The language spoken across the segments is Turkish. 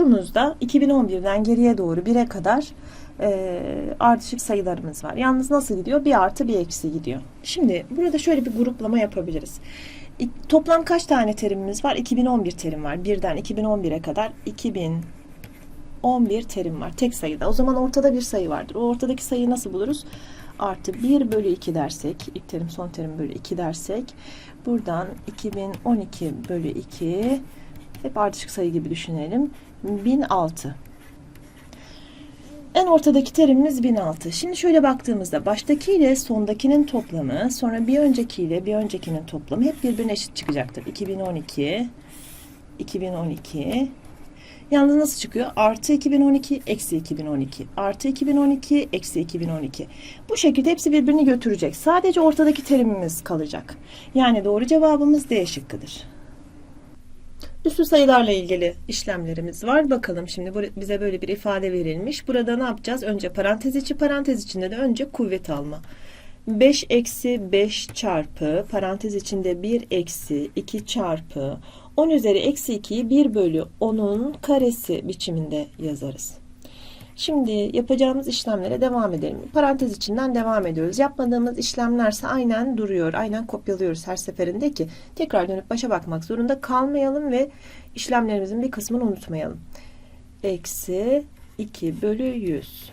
sorumuzda 2011'den geriye doğru 1'e kadar e, ardışık sayılarımız var. Yalnız nasıl gidiyor? Bir artı bir eksi gidiyor. Şimdi burada şöyle bir gruplama yapabiliriz. İ- Toplam kaç tane terimimiz var? 2011 terim var. Birden 2011'e kadar 2011 terim var. Tek sayıda. O zaman ortada bir sayı vardır. O ortadaki sayıyı nasıl buluruz? Artı 1 bölü 2 dersek, ilk terim son terim bölü 2 dersek, buradan 2012 bölü 2 hep ardışık sayı gibi düşünelim. 1006. En ortadaki terimimiz 1006. Şimdi şöyle baktığımızda baştaki ile sondakinin toplamı, sonra bir önceki ile bir öncekinin toplamı hep birbirine eşit çıkacaktır. 2012, 2012. Yalnız nasıl çıkıyor? Artı 2012, eksi 2012. Artı 2012, eksi 2012. Bu şekilde hepsi birbirini götürecek. Sadece ortadaki terimimiz kalacak. Yani doğru cevabımız D şıkkıdır. Üslü sayılarla ilgili işlemlerimiz var. Bakalım şimdi bize böyle bir ifade verilmiş. Burada ne yapacağız? Önce parantez içi parantez içinde de önce kuvvet alma. 5 eksi 5 çarpı parantez içinde 1 eksi 2 çarpı 10 üzeri eksi 2'yi 1 bölü 10'un karesi biçiminde yazarız. Şimdi yapacağımız işlemlere devam edelim. Parantez içinden devam ediyoruz. Yapmadığımız işlemlerse aynen duruyor. Aynen kopyalıyoruz her seferinde ki tekrar dönüp başa bakmak zorunda kalmayalım ve işlemlerimizin bir kısmını unutmayalım. Eksi 2 bölü 100.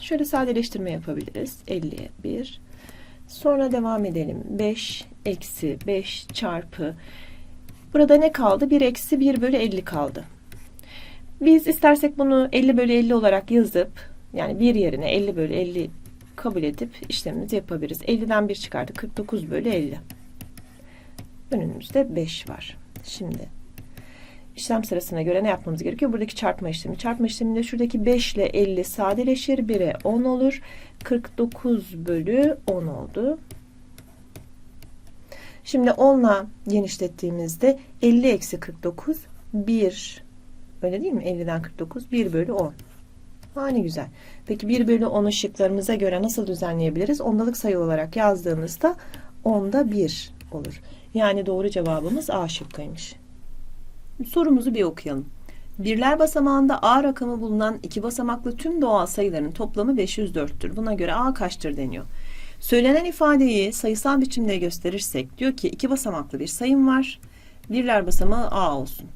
Şöyle sadeleştirme yapabiliriz. 50'ye 1. Sonra devam edelim. 5 eksi 5 çarpı. Burada ne kaldı? 1 eksi 1 bölü 50 kaldı. Biz istersek bunu 50 bölü 50 olarak yazıp yani bir yerine 50 bölü 50 kabul edip işlemimizi yapabiliriz. 50'den 1 çıkardı. 49 bölü 50. Önümüzde 5 var. Şimdi işlem sırasına göre ne yapmamız gerekiyor? Buradaki çarpma işlemi. Çarpma işleminde şuradaki 5 ile 50 sadeleşir. 1'e 10 olur. 49 bölü 10 oldu. Şimdi 10 ile genişlettiğimizde 50 eksi 49 1 Öyle değil mi? 50'den 49 1 bölü 10. Ha ne güzel. Peki 1 bölü 10'u şıklarımıza göre nasıl düzenleyebiliriz? Ondalık sayı olarak yazdığımızda 10'da 1 olur. Yani doğru cevabımız A şıkkıymış. Sorumuzu bir okuyalım. Birler basamağında A rakamı bulunan iki basamaklı tüm doğal sayıların toplamı 504'tür. Buna göre A kaçtır deniyor. Söylenen ifadeyi sayısal biçimde gösterirsek diyor ki iki basamaklı bir sayım var. Birler basamağı A olsun.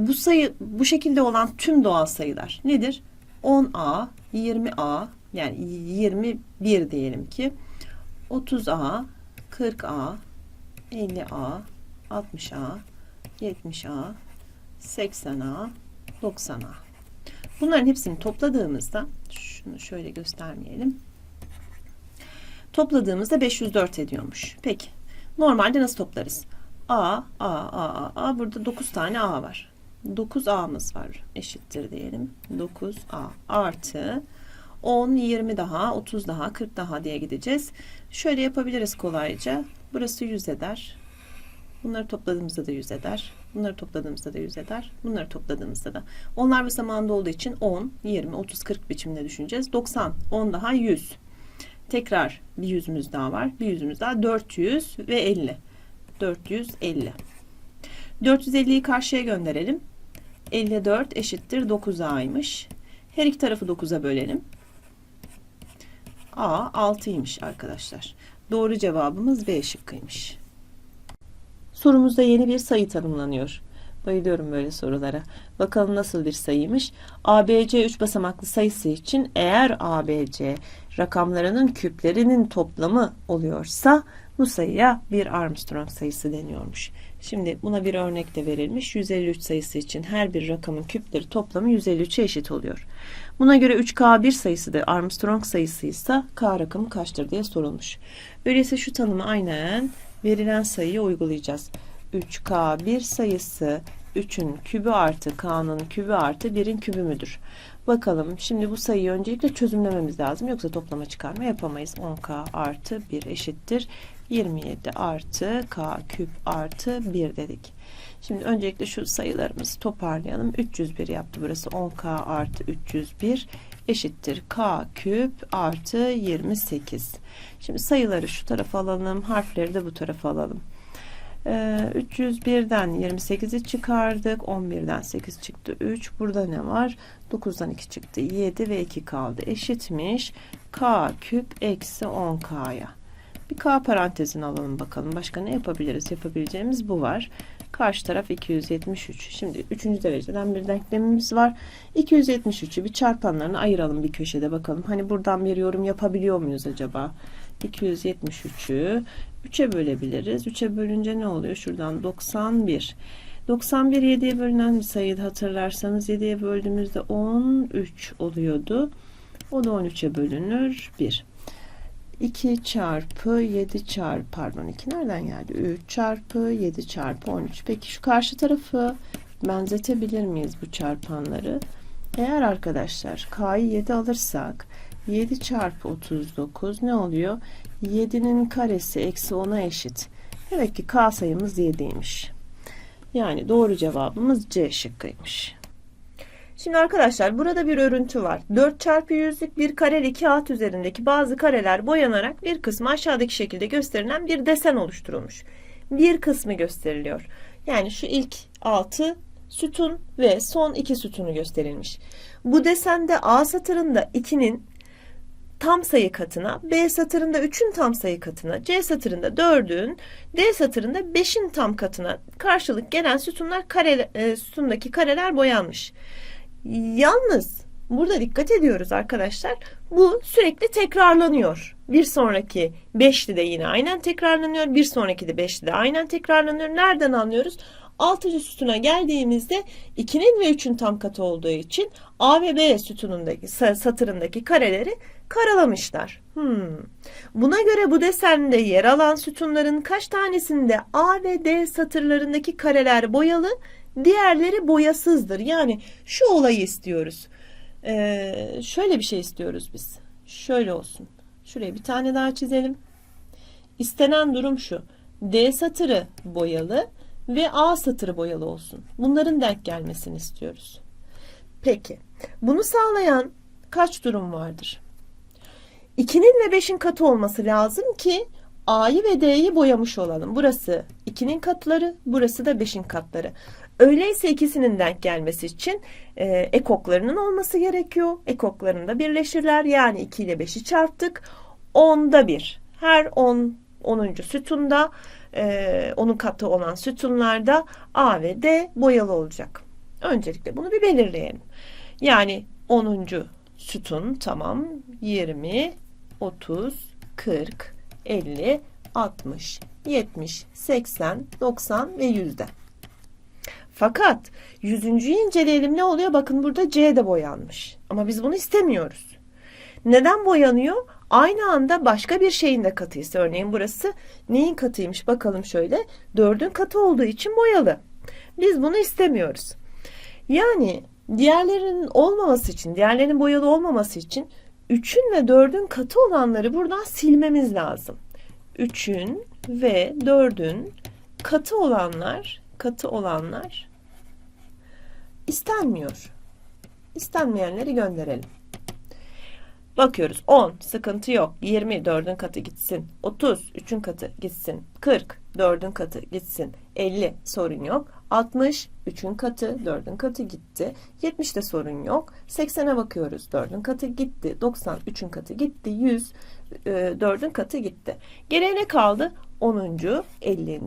Bu sayı bu şekilde olan tüm doğal sayılar nedir? 10A, 20A yani 21 diyelim ki 30A, 40A, 50A, 60A, 70A, 80A, 90A. Bunların hepsini topladığımızda şunu şöyle göstermeyelim. Topladığımızda 504 ediyormuş. Peki. Normalde nasıl toplarız? A, A, A, A, A. Burada 9 tane A var. 9A'mız var. Eşittir diyelim. 9A artı 10, 20 daha, 30 daha, 40 daha diye gideceğiz. Şöyle yapabiliriz kolayca. Burası 100 eder. Bunları topladığımızda da 100 eder. Bunları topladığımızda da 100 eder. Bunları topladığımızda da. Onlar basamağında olduğu için 10, 20, 30, 40 biçimde düşüneceğiz. 90, 10 daha 100. Tekrar bir yüzümüz daha var. Bir yüzümüz daha 400 ve 50. 450. 450'yi karşıya gönderelim. 54 eşittir 9A'ymış. Her iki tarafı 9'a bölelim. A 6'ymış arkadaşlar. Doğru cevabımız B şıkkıymış. Sorumuzda yeni bir sayı tanımlanıyor. Bayılıyorum böyle sorulara. Bakalım nasıl bir sayıymış. ABC 3 basamaklı sayısı için eğer ABC rakamlarının küplerinin toplamı oluyorsa bu sayıya bir Armstrong sayısı deniyormuş. Şimdi buna bir örnek de verilmiş. 153 sayısı için her bir rakamın küpleri toplamı 153'e eşit oluyor. Buna göre 3K1 sayısı da Armstrong sayısıysa K rakamı kaçtır diye sorulmuş. Öyleyse şu tanımı aynen verilen sayıyı uygulayacağız. 3K1 sayısı 3'ün kübü artı K'nın kübü artı 1'in kübü müdür? Bakalım şimdi bu sayıyı öncelikle çözümlememiz lazım. Yoksa toplama çıkarma yapamayız. 10K artı 1 eşittir. 27 artı K küp artı 1 dedik. Şimdi öncelikle şu sayılarımızı toparlayalım. 301 yaptı burası. 10K artı 301 eşittir K küp artı 28. Şimdi sayıları şu tarafa alalım. Harfleri de bu tarafa alalım. Ee, 301'den 28'i çıkardık. 11'den 8 çıktı 3. Burada ne var? 9'dan 2 çıktı 7 ve 2 kaldı. Eşitmiş. K küp eksi 10K'ya. Bir K parantezini alalım bakalım. Başka ne yapabiliriz? Yapabileceğimiz bu var. Karşı taraf 273. Şimdi 3. dereceden bir denklemimiz var. 273'ü bir çarpanlarına ayıralım bir köşede bakalım. Hani buradan bir yorum yapabiliyor muyuz acaba? 273'ü 3'e bölebiliriz. 3'e bölünce ne oluyor? Şuradan 91. 91 7'ye bölünen bir sayıydı hatırlarsanız 7'ye böldüğümüzde 13 oluyordu. O da 13'e bölünür 1. 2 çarpı 7 çarpı pardon 2 nereden geldi? 3 çarpı 7 çarpı 13. Peki şu karşı tarafı benzetebilir miyiz bu çarpanları? Eğer arkadaşlar k'yı 7 alırsak 7 çarpı 39 ne oluyor? 7'nin karesi eksi 10'a eşit. Demek ki k sayımız 7'ymiş. Yani doğru cevabımız C şıkkıymış. Şimdi arkadaşlar burada bir örüntü var. 4 çarpı yüzlük bir kareli kağıt üzerindeki bazı kareler boyanarak bir kısmı aşağıdaki şekilde gösterilen bir desen oluşturulmuş. Bir kısmı gösteriliyor. Yani şu ilk 6 sütun ve son 2 sütunu gösterilmiş. Bu desende A satırında 2'nin tam sayı katına, B satırında 3'ün tam sayı katına, C satırında 4'ün, D satırında 5'in tam katına karşılık gelen sütunlar kare, e, sütundaki kareler boyanmış. Yalnız burada dikkat ediyoruz arkadaşlar. Bu sürekli tekrarlanıyor. Bir sonraki beşli de yine aynen tekrarlanıyor. Bir sonraki de beşli de aynen tekrarlanıyor. Nereden anlıyoruz? Altıncı sütuna geldiğimizde 2'nin ve 3'ün tam katı olduğu için A ve B sütunundaki satırındaki kareleri karalamışlar. Hmm. Buna göre bu desende yer alan sütunların kaç tanesinde A ve D satırlarındaki kareler boyalı, diğerleri boyasızdır. Yani şu olayı istiyoruz. Ee, şöyle bir şey istiyoruz biz. Şöyle olsun. Şuraya bir tane daha çizelim. İstenen durum şu. D satırı boyalı ve A satırı boyalı olsun. Bunların denk gelmesini istiyoruz. Peki. Bunu sağlayan kaç durum vardır? 2'nin ve 5'in katı olması lazım ki A'yı ve D'yi boyamış olalım. Burası 2'nin katları, burası da 5'in katları. Öyleyse ikisinin denk gelmesi için e, ekoklarının olması gerekiyor. Ekoklarında birleşirler. Yani 2 ile 5'i çarptık. 10'da 1. Her 10 10. sütunda e, onun katı olan sütunlarda A ve D boyalı olacak. Öncelikle bunu bir belirleyelim. Yani 10. sütun tamam 20, 30, 40, 50, 60, 70, 80, 90 ve 100'de. Fakat 100. inceleyelim ne oluyor? Bakın burada C de boyanmış. Ama biz bunu istemiyoruz. Neden boyanıyor? Aynı anda başka bir şeyin de katıysa örneğin burası neyin katıymış bakalım şöyle. 4'ün katı olduğu için boyalı. Biz bunu istemiyoruz. Yani diğerlerinin olmaması için, diğerlerinin boyalı olmaması için 3'ün ve 4'ün katı olanları buradan silmemiz lazım. 3'ün ve 4'ün katı olanlar, katı olanlar istenmiyor. İstenmeyenleri gönderelim. Bakıyoruz 10 sıkıntı yok. 20 4'ün katı gitsin. 30 3'ün katı gitsin. 40 4'ün katı gitsin. 50 sorun yok. 60 3'ün katı 4'ün katı gitti. 70'te sorun yok. 80'e bakıyoruz. 4'ün katı gitti. 90 3'ün katı gitti. 100 4'ün katı gitti. Geriye ne kaldı? 10. 50.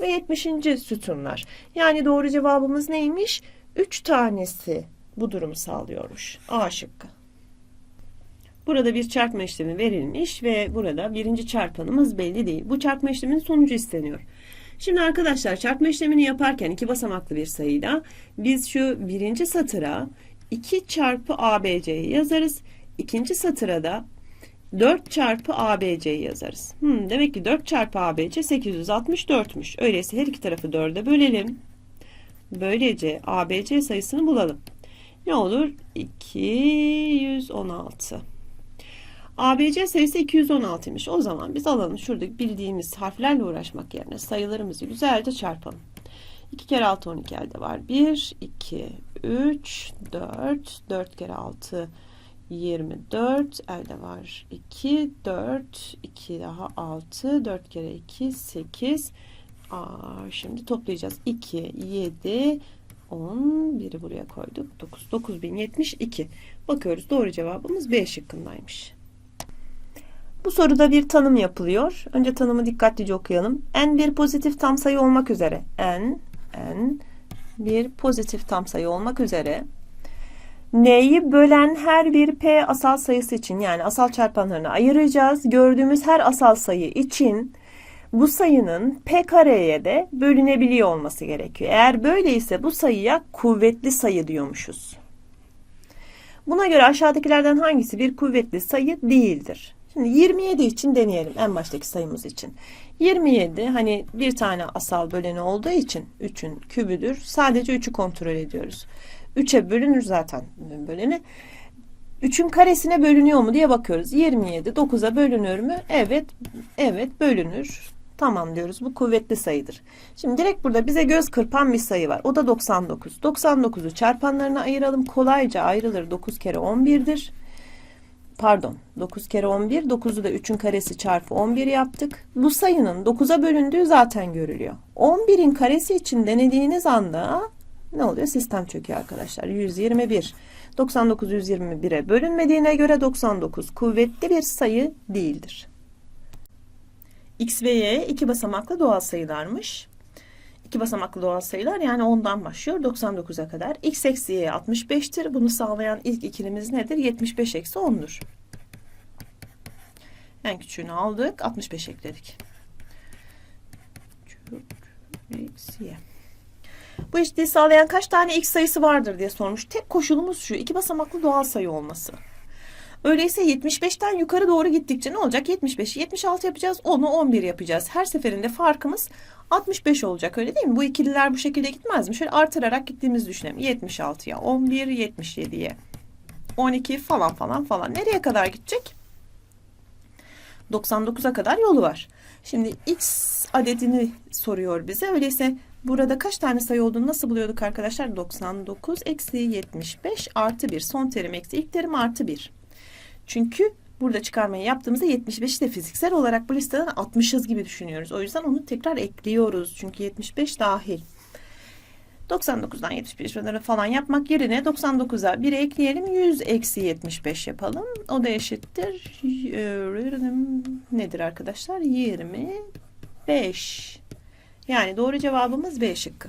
ve 70. sütunlar. Yani doğru cevabımız neymiş? 3 tanesi bu durumu sağlıyormuş. A şıkkı. Burada bir çarpma işlemi verilmiş ve burada birinci çarpanımız belli değil. Bu çarpma işleminin sonucu isteniyor. Şimdi arkadaşlar çarpma işlemini yaparken iki basamaklı bir sayıyla biz şu birinci satıra 2 çarpı ABC'yi yazarız. İkinci satıra da 4 çarpı ABC'yi yazarız. Hmm, demek ki 4 çarpı ABC 864'müş. Öyleyse her iki tarafı 4'e bölelim. Böylece ABC sayısını bulalım. Ne olur? 216. ABC sayısı 216'ymış. O zaman biz alalım şuradaki bildiğimiz harflerle uğraşmak yerine sayılarımızı güzelce çarpalım. 2 kere 6 12 elde var. 1, 2, 3, 4, 4 kere 6 24 elde var. 2, 4, 2 daha 6, 4 kere 2 8, Aa, şimdi toplayacağız. 2, 7, 10. Biri buraya koyduk. 9. 9072. Bakıyoruz. Doğru cevabımız B şıkkındaymış. Bu soruda bir tanım yapılıyor. Önce tanımı dikkatlice okuyalım. N bir pozitif tam sayı olmak üzere. N, N bir pozitif tam sayı olmak üzere. N'yi bölen her bir P asal sayısı için yani asal çarpanlarını ayıracağız. Gördüğümüz her asal sayı için bu sayının P kareye de bölünebiliyor olması gerekiyor. Eğer böyleyse bu sayıya kuvvetli sayı diyormuşuz. Buna göre aşağıdakilerden hangisi bir kuvvetli sayı değildir? Şimdi 27 için deneyelim en baştaki sayımız için. 27 hani bir tane asal böleni olduğu için 3'ün kübüdür. Sadece 3'ü kontrol ediyoruz. 3'e bölünür zaten böleni. 3'ün karesine bölünüyor mu diye bakıyoruz. 27 9'a bölünür mü? Evet. Evet bölünür. Tamam diyoruz. Bu kuvvetli sayıdır. Şimdi direkt burada bize göz kırpan bir sayı var. O da 99. 99'u çarpanlarına ayıralım. Kolayca ayrılır. 9 kere 11'dir. Pardon. 9 kere 11. 9'u da 3'ün karesi çarpı 11 yaptık. Bu sayının 9'a bölündüğü zaten görülüyor. 11'in karesi için denediğiniz anda ne oluyor? Sistem çöküyor arkadaşlar. 121. 99 121'e bölünmediğine göre 99 kuvvetli bir sayı değildir. X ve Y iki basamaklı doğal sayılarmış. İki basamaklı doğal sayılar yani 10'dan başlıyor 99'a kadar. X eksi Y 65'tir. Bunu sağlayan ilk ikilimiz nedir? 75 eksi 10'dur. En küçüğünü aldık. 65 ekledik. X, Y. Bu eşitliği sağlayan kaç tane x sayısı vardır diye sormuş. Tek koşulumuz şu. iki basamaklı doğal sayı olması. Öyleyse 75'ten yukarı doğru gittikçe ne olacak? 75'i 76 yapacağız. 10'u 11 yapacağız. Her seferinde farkımız 65 olacak öyle değil mi? Bu ikililer bu şekilde gitmez mi? Şöyle artırarak gittiğimizi düşünelim. 76'ya 11, 77'ye 12 falan falan falan. Nereye kadar gidecek? 99'a kadar yolu var. Şimdi x adedini soruyor bize. Öyleyse burada kaç tane sayı olduğunu nasıl buluyorduk arkadaşlar? 99 eksi 75 artı 1. Son terim eksi ilk terim artı 1. Çünkü burada çıkarmayı yaptığımızda 75'i de fiziksel olarak bu listeden 60'ız gibi düşünüyoruz. O yüzden onu tekrar ekliyoruz. Çünkü 75 dahil. 99'dan 75'lere falan yapmak yerine 99'a 1 ekleyelim. 100 eksi 75 yapalım. O da eşittir. Nedir arkadaşlar? 25. Yani doğru cevabımız B şıkkı.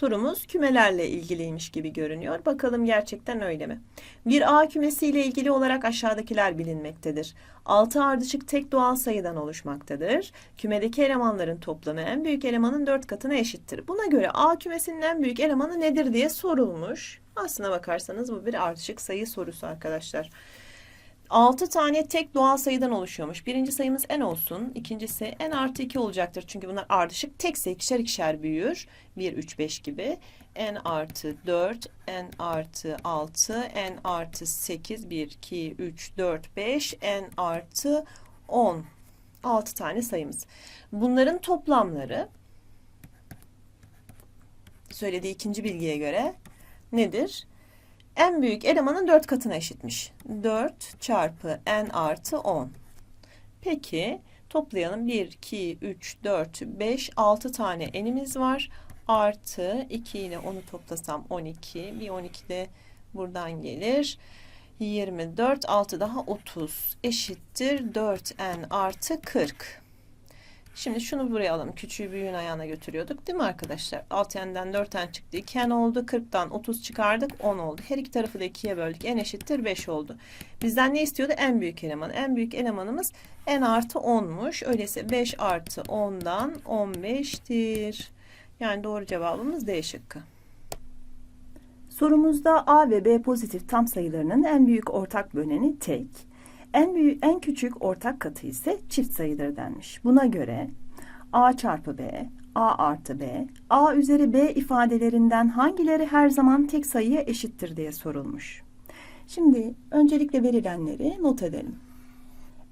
Sorumuz kümelerle ilgiliymiş gibi görünüyor. Bakalım gerçekten öyle mi? Bir A kümesiyle ilgili olarak aşağıdakiler bilinmektedir. 6 ardışık tek doğal sayıdan oluşmaktadır. Kümedeki elemanların toplamı en büyük elemanın 4 katına eşittir. Buna göre A kümesinin en büyük elemanı nedir diye sorulmuş. Aslına bakarsanız bu bir ardışık sayı sorusu arkadaşlar. 6 tane tek doğal sayıdan oluşuyormuş. Birinci sayımız n olsun. İkincisi n artı 2 olacaktır. Çünkü bunlar ardışık. Tekse ikişer ikişer büyür. 1, 3, 5 gibi. n artı 4, n artı 6, n artı 8, 1, 2, 3, 4, 5, n artı 10. 6 tane sayımız. Bunların toplamları söylediği ikinci bilgiye göre nedir? En büyük elemanın 4 katına eşitmiş. 4 çarpı n artı 10. Peki toplayalım. 1, 2, 3, 4, 5, 6 tane n'imiz var. Artı 2 ile onu toplasam 12. Bir 12 de buradan gelir. 24, 6 daha 30 eşittir 4n artı 40. Şimdi şunu buraya alalım. Küçüğü büyüğün ayağına götürüyorduk. Değil mi arkadaşlar? 6n'den 4n çıktı. 2n oldu. 40'tan 30 çıkardık. 10 oldu. Her iki tarafı da 2'ye böldük. n eşittir 5 oldu. Bizden ne istiyordu? En büyük eleman. En büyük elemanımız n artı 10'muş. Öyleyse 5 artı 10'dan 15'tir. Yani doğru cevabımız D şıkkı. Sorumuzda A ve B pozitif tam sayılarının en büyük ortak böleni tek, en büyük, en küçük ortak katı ise çift sayıdır denmiş. Buna göre a çarpı b, a artı b, a üzeri b ifadelerinden hangileri her zaman tek sayıya eşittir diye sorulmuş. Şimdi öncelikle verilenleri not edelim.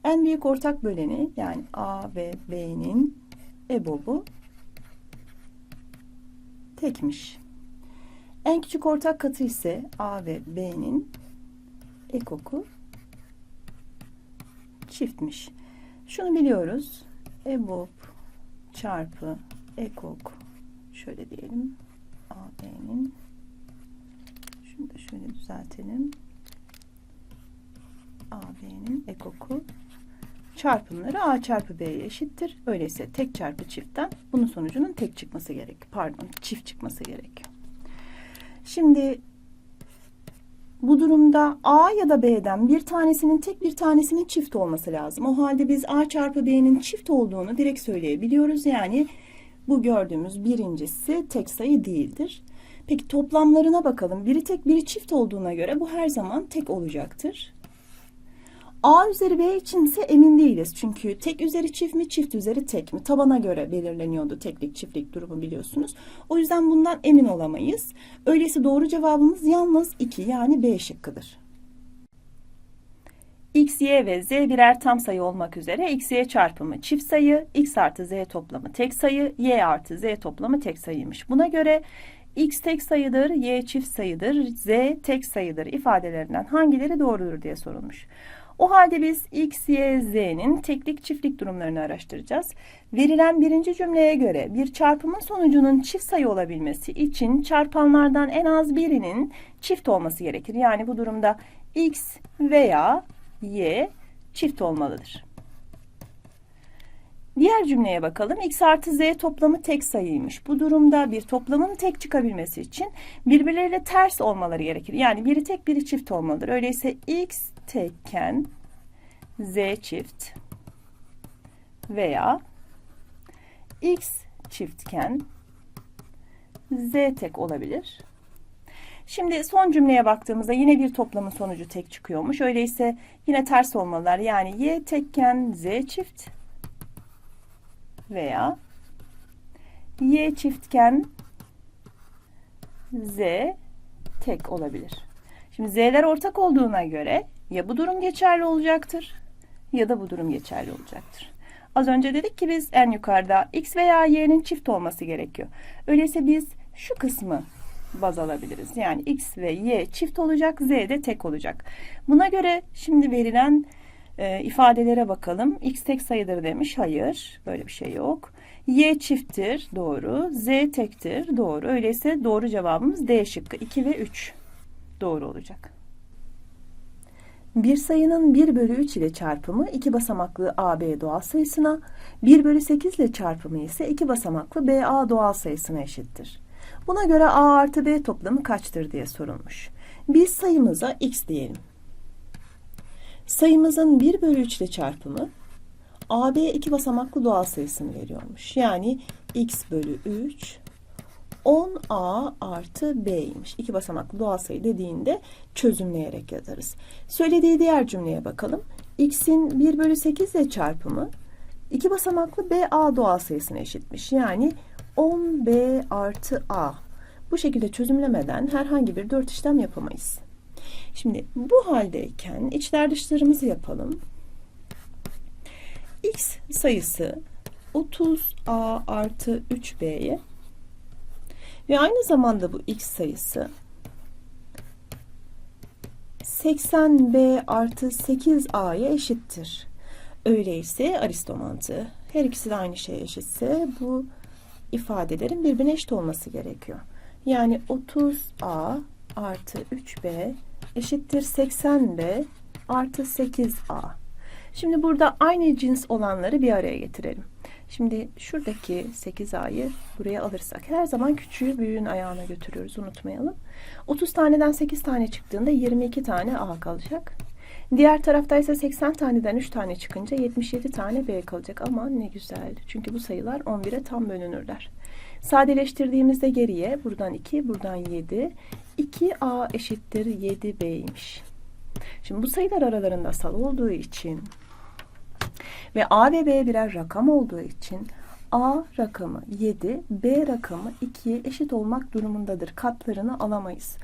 En büyük ortak böleni yani a ve b'nin ebobu tekmiş. En küçük ortak katı ise a ve b'nin ekoku çiftmiş. Şunu biliyoruz. EBOB çarpı ekok şöyle diyelim AB'nin şunu da şöyle düzeltelim. AB'nin ekoku çarpımları A çarpı B'ye eşittir. Öyleyse tek çarpı çiftten bunun sonucunun tek çıkması gerek. Pardon çift çıkması gerekiyor. Şimdi bu durumda A ya da B'den bir tanesinin tek bir tanesinin çift olması lazım. O halde biz A çarpı B'nin çift olduğunu direkt söyleyebiliyoruz. Yani bu gördüğümüz birincisi tek sayı değildir. Peki toplamlarına bakalım. Biri tek biri çift olduğuna göre bu her zaman tek olacaktır. A üzeri B içinse emin değiliz. Çünkü tek üzeri çift mi, çift üzeri tek mi? Tabana göre belirleniyordu teklik çiftlik durumu biliyorsunuz. O yüzden bundan emin olamayız. Öyleyse doğru cevabımız yalnız 2 yani B şıkkıdır. X, Y ve Z birer tam sayı olmak üzere X, Y çarpımı çift sayı, X artı Z toplamı tek sayı, Y artı Z toplamı tek sayıymış. Buna göre X tek sayıdır, Y çift sayıdır, Z tek sayıdır ifadelerinden hangileri doğrudur diye sorulmuş. O halde biz X, Y, Z'nin teklik çiftlik durumlarını araştıracağız. Verilen birinci cümleye göre bir çarpımın sonucunun çift sayı olabilmesi için çarpanlardan en az birinin çift olması gerekir. Yani bu durumda X veya Y çift olmalıdır. Diğer cümleye bakalım. X artı Z toplamı tek sayıymış. Bu durumda bir toplamın tek çıkabilmesi için birbirleriyle ters olmaları gerekir. Yani biri tek biri çift olmalıdır. Öyleyse X tekken Z çift veya X çiftken Z tek olabilir. Şimdi son cümleye baktığımızda yine bir toplamın sonucu tek çıkıyormuş. Öyleyse yine ters olmalılar. Yani Y tekken Z çift veya Y çiftken Z tek olabilir. Şimdi Z'ler ortak olduğuna göre ya bu durum geçerli olacaktır ya da bu durum geçerli olacaktır. Az önce dedik ki biz en yukarıda X veya Y'nin çift olması gerekiyor. Öyleyse biz şu kısmı baz alabiliriz. Yani X ve Y çift olacak, Z de tek olacak. Buna göre şimdi verilen e, ifadelere bakalım. X tek sayıdır demiş. Hayır. Böyle bir şey yok. Y çifttir. Doğru. Z tektir. Doğru. Öyleyse doğru cevabımız D şıkkı. 2 ve 3 doğru olacak. Bir sayının 1 bölü 3 ile çarpımı iki basamaklı AB doğal sayısına, 1 bölü 8 ile çarpımı ise iki basamaklı BA doğal sayısına eşittir. Buna göre A artı B toplamı kaçtır diye sorulmuş. Biz sayımıza x diyelim. Sayımızın 1 bölü 3 ile çarpımı AB iki basamaklı doğal sayısını veriyormuş. Yani x bölü 3 10a artı b'ymiş. İki basamaklı doğal sayı dediğinde çözümleyerek yazarız. Söylediği diğer cümleye bakalım. x'in 1 bölü 8 ile çarpımı iki basamaklı ba doğal sayısına eşitmiş. Yani 10b artı a. Bu şekilde çözümlemeden herhangi bir dört işlem yapamayız. Şimdi bu haldeyken içler dışlarımızı yapalım. x sayısı 30a artı 3b'ye ve aynı zamanda bu x sayısı 80b artı 8a'ya eşittir. Öyleyse aristomantı her ikisi de aynı şeye eşitse bu ifadelerin birbirine eşit olması gerekiyor. Yani 30a artı 3b eşittir 80b artı 8a. Şimdi burada aynı cins olanları bir araya getirelim. Şimdi şuradaki 8a'yı buraya alırsak her zaman küçüğü büyüğün ayağına götürüyoruz unutmayalım. 30 taneden 8 tane çıktığında 22 tane a kalacak. Diğer tarafta ise 80 taneden 3 tane çıkınca 77 tane b kalacak. Ama ne güzel. Çünkü bu sayılar 11'e tam bölünürler. Sadeleştirdiğimizde geriye buradan 2, buradan 7. 2a eşittir 7b'ymiş. Şimdi bu sayılar aralarında sal olduğu için ve A ve B birer rakam olduğu için A rakamı 7, B rakamı 2'ye eşit olmak durumundadır. Katlarını alamayız.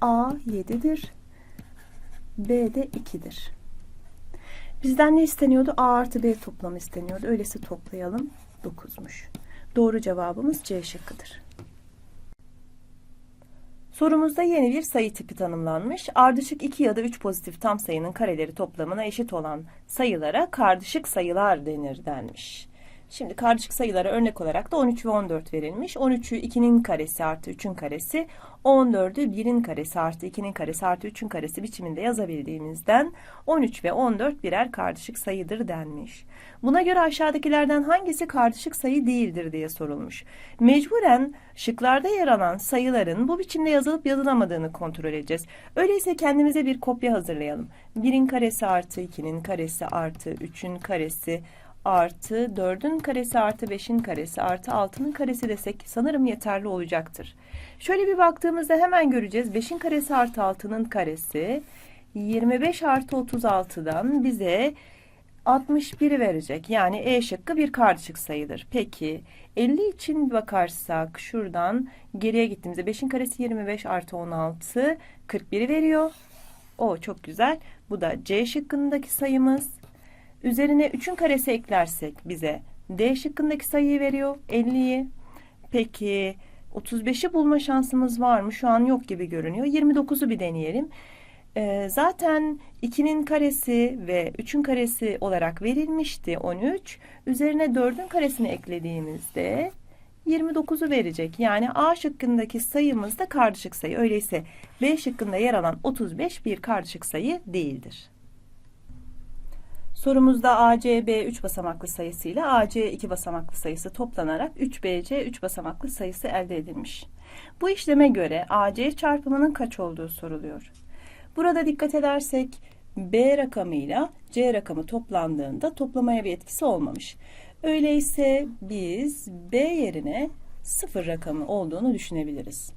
A 7'dir, B de 2'dir. Bizden ne isteniyordu? A artı B toplamı isteniyordu. Öyleyse toplayalım. 9'muş. Doğru cevabımız C şıkkıdır. Sorumuzda yeni bir sayı tipi tanımlanmış. Ardışık 2 ya da 3 pozitif tam sayının kareleri toplamına eşit olan sayılara kardışık sayılar denir denmiş. Şimdi karışık sayılara örnek olarak da 13 ve 14 verilmiş. 13'ü 2'nin karesi artı 3'ün karesi, 14'ü 1'in karesi artı 2'nin karesi artı 3'ün karesi biçiminde yazabildiğimizden 13 ve 14 birer karışık sayıdır denmiş. Buna göre aşağıdakilerden hangisi karışık sayı değildir diye sorulmuş. Mecburen şıklarda yer alan sayıların bu biçimde yazılıp yazılamadığını kontrol edeceğiz. Öyleyse kendimize bir kopya hazırlayalım. 1'in karesi artı 2'nin karesi artı 3'ün karesi artı 4'ün karesi artı 5'in karesi artı 6'nın karesi desek sanırım yeterli olacaktır. Şöyle bir baktığımızda hemen göreceğiz. 5'in karesi artı 6'nın karesi 25 artı 36'dan bize 61 verecek. Yani E şıkkı bir karışık sayıdır. Peki 50 için bakarsak şuradan geriye gittiğimizde 5'in karesi 25 artı 16 41'i veriyor. O çok güzel. Bu da C şıkkındaki sayımız. Üzerine 3'ün karesi eklersek bize D şıkkındaki sayıyı veriyor 50'yi. Peki 35'i bulma şansımız var mı? Şu an yok gibi görünüyor. 29'u bir deneyelim. Ee, zaten 2'nin karesi ve 3'ün karesi olarak verilmişti 13. Üzerine 4'ün karesini eklediğimizde 29'u verecek. Yani A şıkkındaki sayımız da karışık sayı. Öyleyse B şıkkında yer alan 35 bir karışık sayı değildir. Sorumuzda ACB 3 basamaklı sayısı ile AC 2 basamaklı sayısı toplanarak 3BC 3 basamaklı sayısı elde edilmiş. Bu işleme göre AC çarpımının kaç olduğu soruluyor. Burada dikkat edersek B rakamıyla C rakamı toplandığında toplamaya bir etkisi olmamış. Öyleyse biz B yerine 0 rakamı olduğunu düşünebiliriz.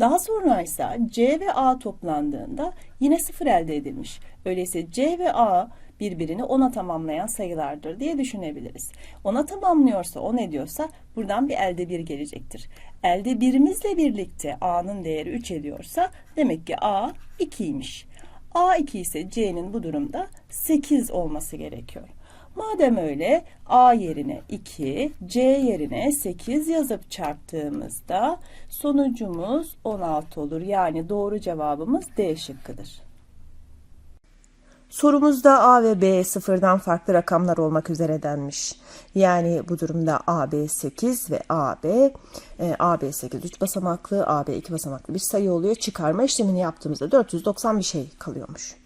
Daha sonra ise C ve A toplandığında yine 0 elde edilmiş. Öyleyse C ve A birbirini 10'a tamamlayan sayılardır diye düşünebiliriz. 10'a tamamlıyorsa 10 ediyorsa buradan bir elde 1 gelecektir. Elde 1'imizle birlikte A'nın değeri 3 ediyorsa demek ki A 2'ymiş. A 2 ise C'nin bu durumda 8 olması gerekiyor. Madem öyle A yerine 2, C yerine 8 yazıp çarptığımızda sonucumuz 16 olur. Yani doğru cevabımız D şıkkıdır. Sorumuzda A ve B sıfırdan farklı rakamlar olmak üzere denmiş. Yani bu durumda AB 8 ve AB, e, AB 8 3 basamaklı, AB 2 basamaklı bir sayı oluyor. Çıkarma işlemini yaptığımızda 490 bir şey kalıyormuş.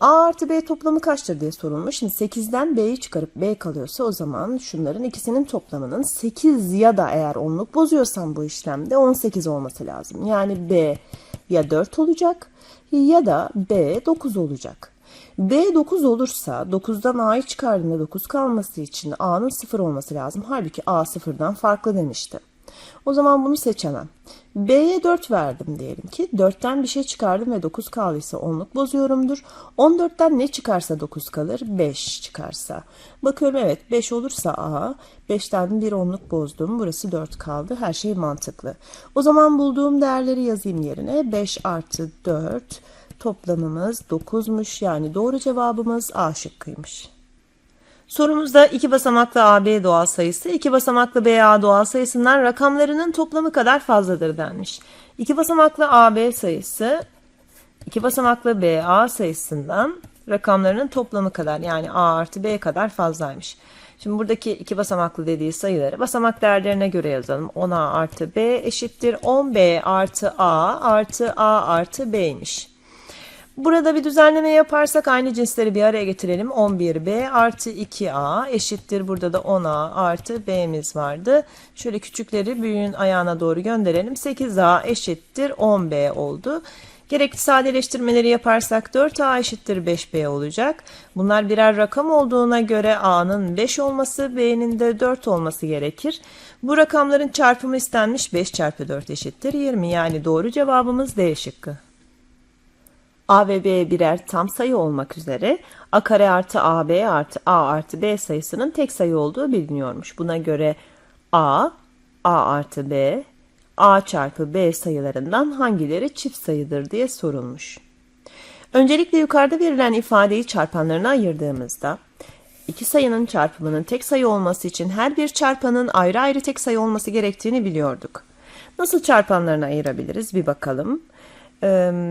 A artı B toplamı kaçtır diye sorulmuş. Şimdi 8'den B'yi çıkarıp B kalıyorsa o zaman şunların ikisinin toplamının 8 ya da eğer onluk bozuyorsam bu işlemde 18 olması lazım. Yani B ya 4 olacak ya da B 9 olacak. B 9 olursa 9'dan A'yı çıkardığında 9 kalması için A'nın 0 olması lazım. Halbuki A 0'dan farklı demişti. O zaman bunu seçemem. B'ye 4 verdim diyelim ki. 4'ten bir şey çıkardım ve 9 kaldıysa onluk bozuyorumdur. 14'ten ne çıkarsa 9 kalır? 5 çıkarsa. Bakıyorum evet 5 olursa A. 5'ten bir onluk bozdum. Burası 4 kaldı. Her şey mantıklı. O zaman bulduğum değerleri yazayım yerine. 5 artı 4 toplamımız 9'muş. Yani doğru cevabımız A şıkkıymış. Sorumuzda iki basamaklı AB doğal sayısı, iki basamaklı BA doğal sayısından rakamlarının toplamı kadar fazladır denmiş. İki basamaklı AB sayısı, iki basamaklı BA sayısından rakamlarının toplamı kadar yani A artı B kadar fazlaymış. Şimdi buradaki iki basamaklı dediği sayıları basamak değerlerine göre yazalım. 10A artı B eşittir 10B artı A artı A artı B'ymiş. Burada bir düzenleme yaparsak aynı cinsleri bir araya getirelim. 11b artı 2a eşittir. Burada da 10a artı b'miz vardı. Şöyle küçükleri büyüğün ayağına doğru gönderelim. 8a eşittir 10b oldu. Gerekli sadeleştirmeleri yaparsak 4a eşittir 5b olacak. Bunlar birer rakam olduğuna göre a'nın 5 olması, b'nin de 4 olması gerekir. Bu rakamların çarpımı istenmiş 5 çarpı 4 eşittir 20 yani doğru cevabımız D şıkkı. A ve B birer tam sayı olmak üzere A kare artı AB artı A artı B sayısının tek sayı olduğu biliniyormuş. Buna göre A, A artı B, A çarpı B sayılarından hangileri çift sayıdır diye sorulmuş. Öncelikle yukarıda verilen ifadeyi çarpanlarına ayırdığımızda iki sayının çarpımının tek sayı olması için her bir çarpanın ayrı ayrı tek sayı olması gerektiğini biliyorduk. Nasıl çarpanlarına ayırabiliriz bir bakalım.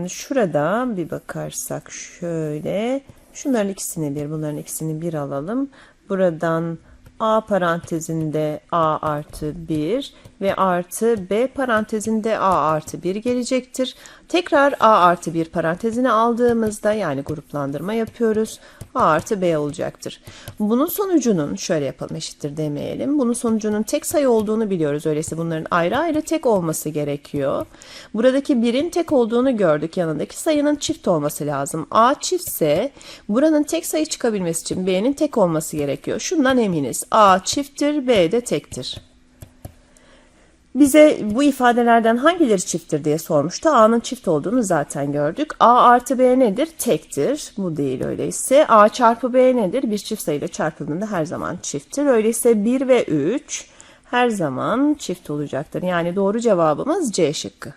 Şurada bir bakarsak şöyle şunların ikisini bir bunların ikisini bir alalım. Buradan A parantezinde A artı 1 ve artı B parantezinde A artı 1 gelecektir. Tekrar A artı 1 parantezine aldığımızda yani gruplandırma yapıyoruz. A artı B olacaktır. Bunun sonucunun şöyle yapalım eşittir demeyelim. Bunun sonucunun tek sayı olduğunu biliyoruz. Öyleyse bunların ayrı ayrı tek olması gerekiyor. Buradaki birin tek olduğunu gördük. Yanındaki sayının çift olması lazım. A çiftse buranın tek sayı çıkabilmesi için B'nin tek olması gerekiyor. Şundan eminiz. A çifttir, B de tektir. Bize bu ifadelerden hangileri çifttir diye sormuştu. A'nın çift olduğunu zaten gördük. A artı B nedir? Tektir. Bu değil öyleyse. A çarpı B nedir? Bir çift sayıyla çarpıldığında her zaman çifttir. Öyleyse 1 ve 3 her zaman çift olacaktır. Yani doğru cevabımız C şıkkı.